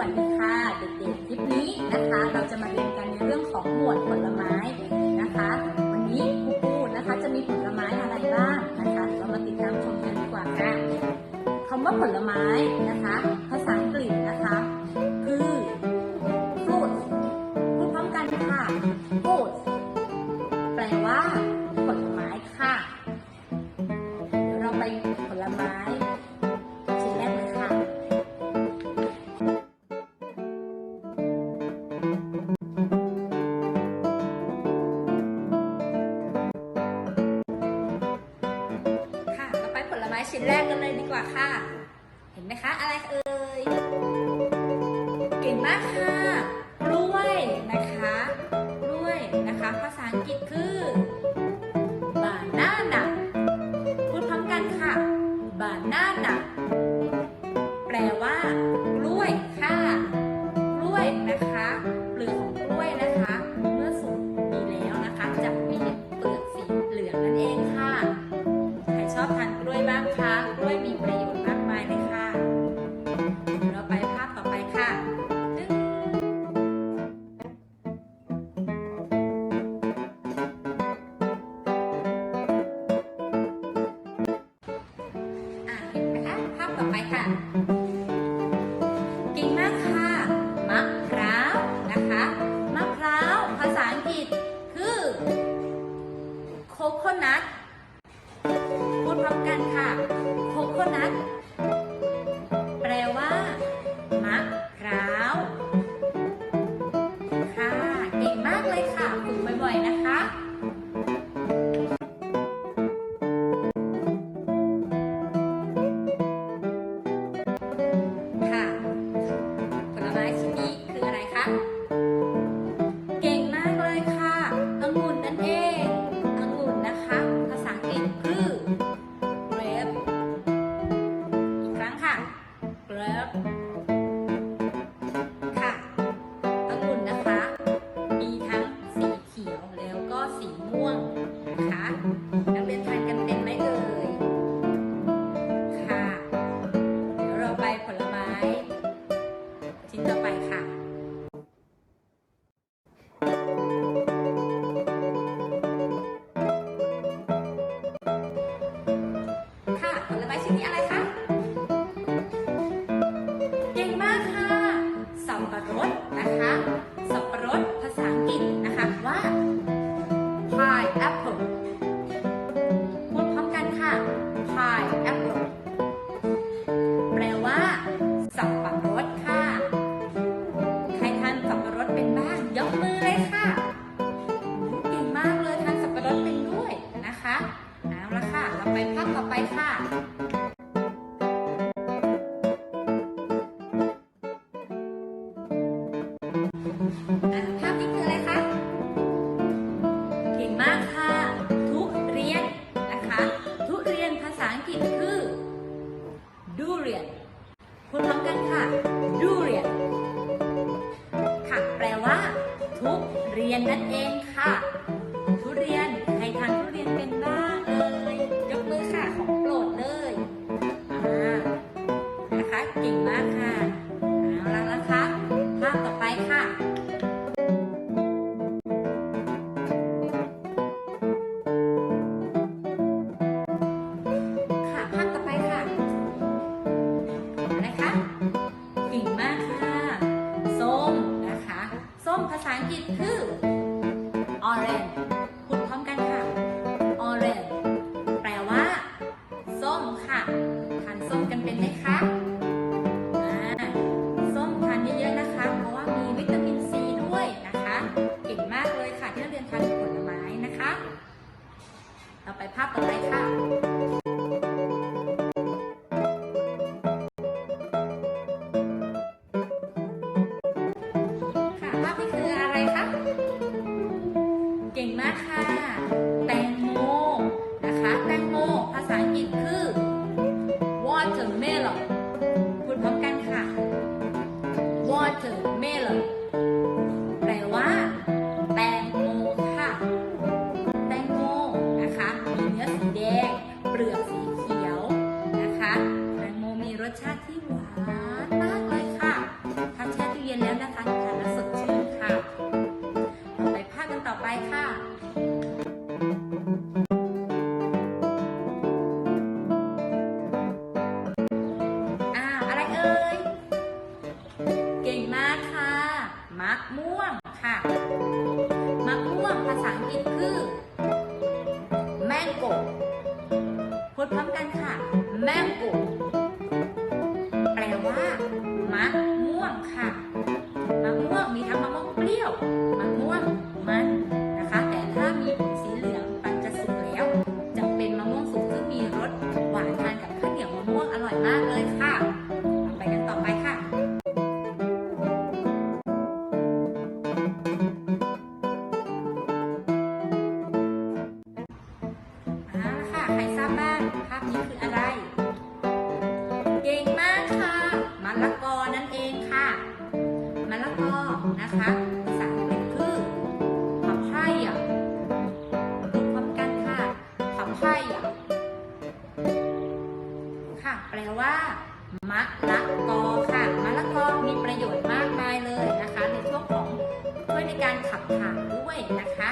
วัสดีค่ะเด็กๆ คลิปนี้นะคะ เราจะมาเรียนกันในเรื่องของหมวดผลไม้นะคะ วันนี้ครูปูนะคะจะมีผลไม้อะไรบ้างนะคะเรามาติดตามชมกันดีกว่าค่ะคำว่าผลไม้นะคะ ภาษาอังกฤษนะคะ คือ fruit พูดพร้อมกันค่ะ fruit แปลว่า ผลไม้ค่ะ แรกกันเลยดีกว่าค่ะ เห็นไหมคะ อะไรเอ่ คนนัด ต่อไปค่ะ ภาพนี้คืออะไรคะ เก่งมากค่ะ ทุเรียนนะคะ ทุเรียนภาษาอังกฤษคือ durian คุณพร้องกันค่ะ durian ค่ะ แปลว่า ทุเรียนนั่นเองค่ะ I get poo. สชาติที่หวานมากเลยค่ะทาแช่ตู้เย็นแล้วนะคะทานแล้วสดชื่นค่ะต่อไปภาพกันต่อไปค่ะอะไรเอ่ย เก่งมากค่ะมักม่วง ค่ะ แปลว่ามะละกอค่ะมะละกอมีประโยชน์มากมายเลยนะคะ ในช่วงของช่วยในการขับถ่ายด้วยนะคะ